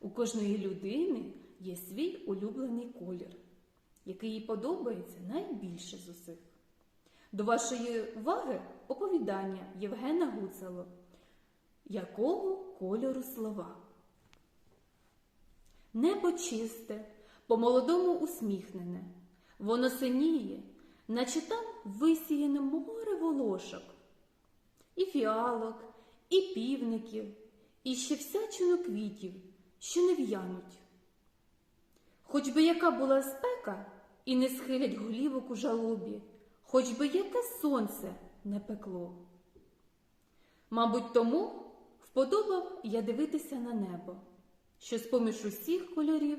У кожної людини є свій улюблений колір, який їй подобається найбільше з усіх. До вашої уваги оповідання Євгена Гуцало. Якого кольору слова? Небо чисте, по-молодому усміхнене, воно синіє, наче там висіяне море волошок, і фіалок, і півників, і ще всячину квітів, що не в'януть. Хоч би яка була спека, і не схилять голівок у жалобі, хоч би яке сонце не пекло. Мабуть, тому вподобав я дивитися на небо, що з-поміж усіх кольорів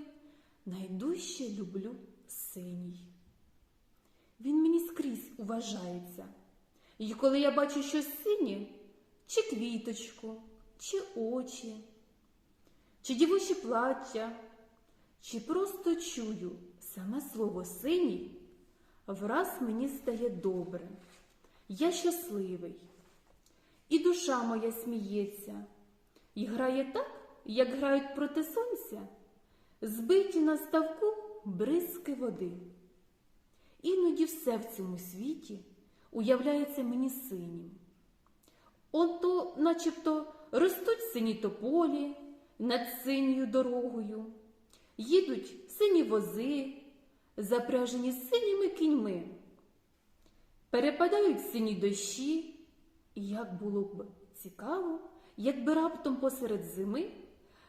найдужче люблю синій. Він мені скрізь уважається. І коли я бачу щось синє, чи квіточку, чи очі, чи дівочі плаття, чи просто чую саме слово синій, враз мені стає добре. Я щасливий. І душа моя сміється, і грає так, як грають проти сонця, збиті на ставку бризки води. Іноді все в цьому світі уявляється мені синім. Ото, начебто, ростуть сині тополі над синьою дорогою, їдуть сині вози, запряжені синіми кіньми, перепадають сині дощі, і як було б цікаво, якби раптом посеред зими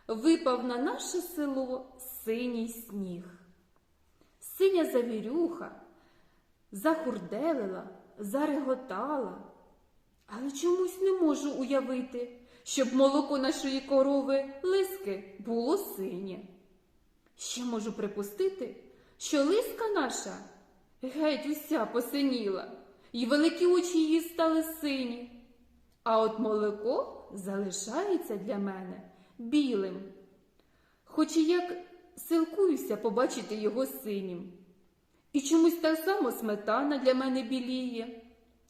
випав на наше село синій сніг. Синя завірюха захурделила, зареготала, але чомусь не можу уявити, щоб молоко нашої корови лиски було синє. Ще можу припустити, що лиска наша геть уся посиніла, і великі очі її стали сині. А от молоко залишається для мене білим, хоч і як силкуюся побачити його синім. І чомусь так само сметана для мене біліє,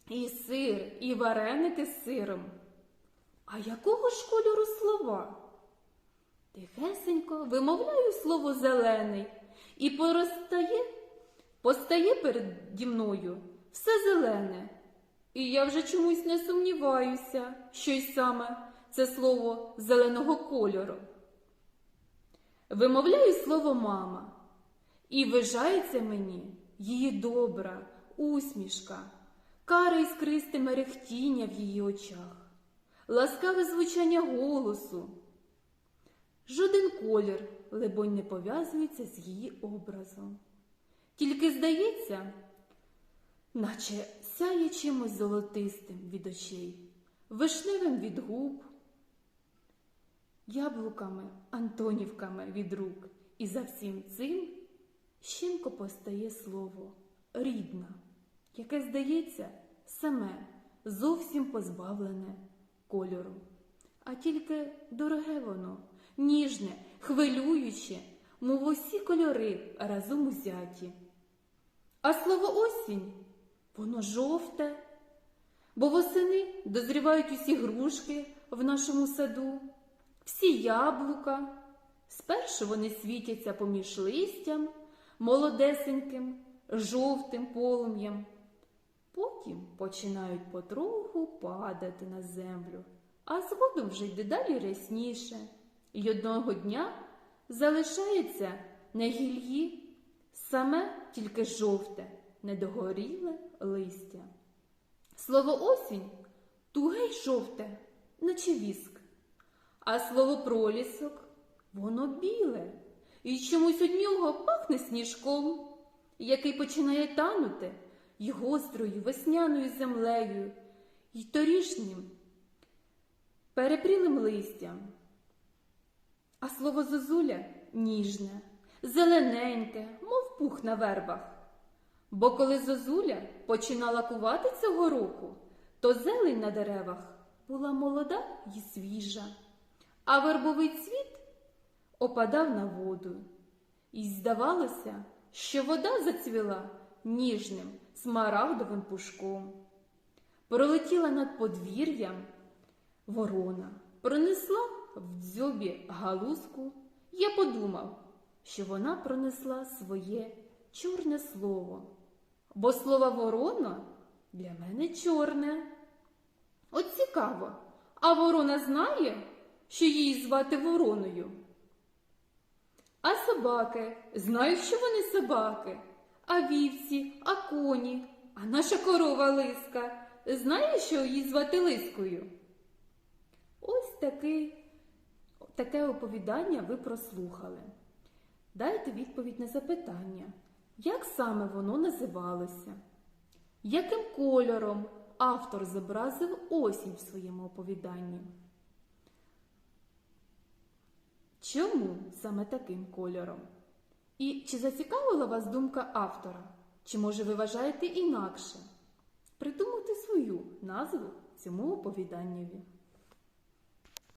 і сир, і вареники з сиром. А якого ж кольору слова? Тихесенько вимовляю слово зелений і поростає, постає переді мною все зелене. І я вже чомусь не сумніваюся, що й саме це слово зеленого кольору. Вимовляю слово мама, і вижається мені її добра усмішка, каре іскристе мерехтіння в її очах, ласкаве звучання голосу. Жоден колір, либонь, не пов'язується з її образом. Тільки здається, наче сяє чимось золотистим від очей, вишневим від губ, яблуками, антонівками від рук, і за всім цим щінко постає слово рідна, яке, здається, саме зовсім позбавлене кольору, а тільки дороге воно, ніжне, хвилююче, мов усі кольори разом узяті. А слово осінь воно жовте, бо восени дозрівають усі грушки в нашому саду, всі яблука. Спершу вони світяться поміж листям, молодесеньким, жовтим полум'ям. Потім починають потроху падати на землю, а згодом вже й дедалі рясніше. І одного дня залишається на гільї саме тільки жовте, недогоріле листя. Слово осінь туге й жовте, наче віск, а слово пролісок воно біле, і чомусь від нього пахне сніжком, який починає танути й гострою весняною землею, й торішнім перепрілим листям. А слово зозуля ніжне, зелененьке, мов пух на вербах. Бо коли зозуля починала кувати цього року, то зелень на деревах була молода й свіжа, а вербовий цвіт опадав на воду. І здавалося, що вода зацвіла ніжним смарагдовим пушком. Пролетіла над подвір'ям ворона, пронесла в дзьобі галузку я подумав, що вона пронесла своє чорне слово, бо слово ворона для мене чорне. От цікаво, а ворона знає, що її звати вороною? А собаки знають, що вони собаки, а вівці, а коні, а наша корова лиска знає, що її звати лискою. Ось таки, таке оповідання ви прослухали. Дайте відповідь на запитання, як саме воно називалося? Яким кольором автор зобразив осінь в своєму оповіданні? Чому саме таким кольором? І чи зацікавила вас думка автора? Чи може ви вважаєте інакше? Придумайте свою назву цьому оповіданнєві.